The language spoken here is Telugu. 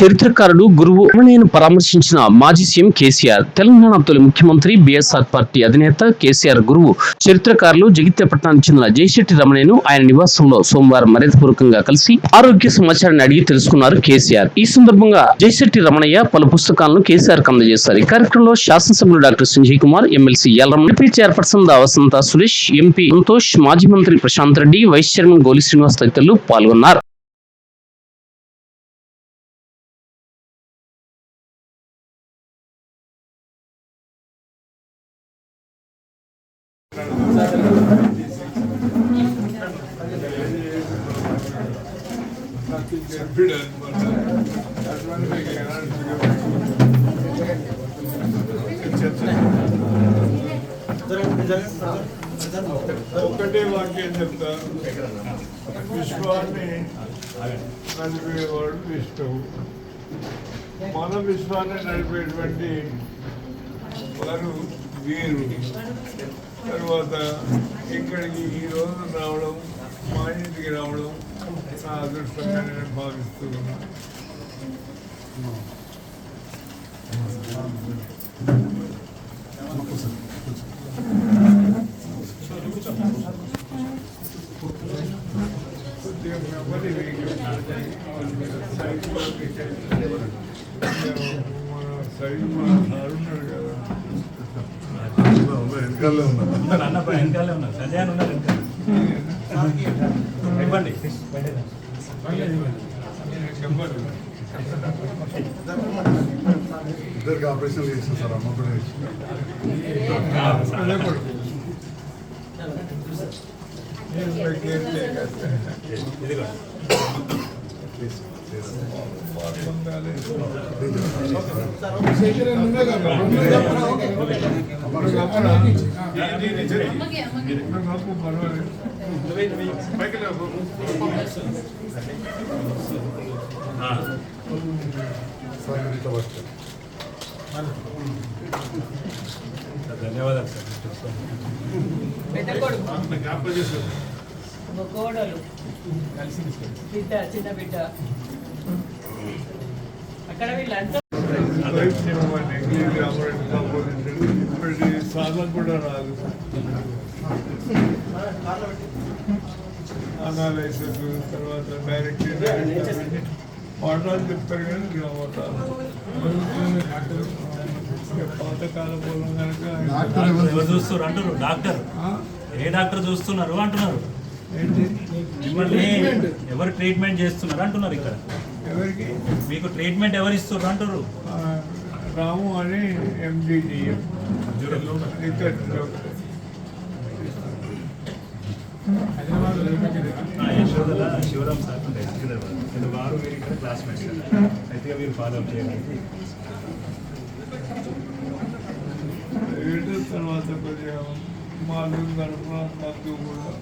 చరిత్రకారుడు గురువు నేను పరామర్శించిన మాజీ సీఎం కేసీఆర్. తెలంగాణ తొలి ముఖ్యమంత్రి బీఎస్ఆర్ పార్టీ అధినేత కేసీఆర్ గురువు. చరిత్రకారులు జగిత్య పట్టణానికి చెందిన జయశెట్టి రమణేను ఆయన నివాసంలో సోమవారం మర్యాదపూర్వకంగా కలిసి ఆరోగ్య సమాచారాన్ని అడిగి తెలుసుకున్నారు కేసీఆర్. ఈ సందర్భంగా జయశెట్టి రమణయ్య పలు పుస్తకాలను కేసీఆర్ అందజేశారు. ఈ కార్యక్రమంలో శాసనసభ్యులు డాక్టర్ సంజయ్ కుమార్ ఎమ్మెల్సీ ఎల్రం ఎంపీ చైర్పర్సన్ దా వసంత సురేష్ ఎంపీ సంతోష్ మాజీ మంత్రి ప్రశాంత్ రెడ్డి వైస్ చైర్మన్ గోలి శ్రీనివాస్ తదితరులు పాల్గొన్నారు. ఒకటే వాక్యం చెప్తా విశ్వాన్ని నడిపేవాడు విష్ణువు మన విశ్వాన్ని నడిపేటువంటి వారు వీరు తర్వాత ఇక్కడికి ఈ రోజు రావడం మా ఇంటికి రావడం నా అదృష్టంగా నేను భావిస్తూ ఉన్నాను కొద్దిగా మెమరీ సార్ ఉన్నాడు కదా. వెనకాలే ఉన్నా. అన్న వెనకాలే ఉన్నారు సంజయ్ ఉన్నారు ఇవ్వండి ఇద్దరికి ఆపరేషన్ చేసిన సార్ అమ్మ కూడా. ఇదిగో. ధన్యవాదాలు సార్. పెద్ద కొడుకు బిడ్డ చిన్న బిడ్డ. అక్కడ వీళ్ళంతా సాధన కూడా రాదు అనాలైసిస్ తర్వాత డైరెక్ట్ పాఠాలు చెప్తారు కానీ గ్రామటాలు పాతకాల పూర్వం కనుక చూస్తున్నారు అంటున్నారు డాక్టర్? ఏ డాక్టర్ చూస్తున్నారు? అంటున్నారు. ఏంటి? మిమ్మల్ని ఎవరు ట్రీట్మెంట్ చేస్తున్నారు? అంటున్నారు ఇక్కడ. ఎవరికి? మీకు ట్రీట్మెంట్ ఎవరు ఇస్తున్నారు అంటారు రాము అని ఇక్కడ యశోదల శివరామ్ సార్ హైదరాబాద్ వారు వీరు ఇక్కడ క్లాస్మేట్స్ అయితే వీరు ఫాలో అప్ చేయడానికి ఏడు తర్వాత కొద్దిగా మాలు తరఫున మందు కూడా.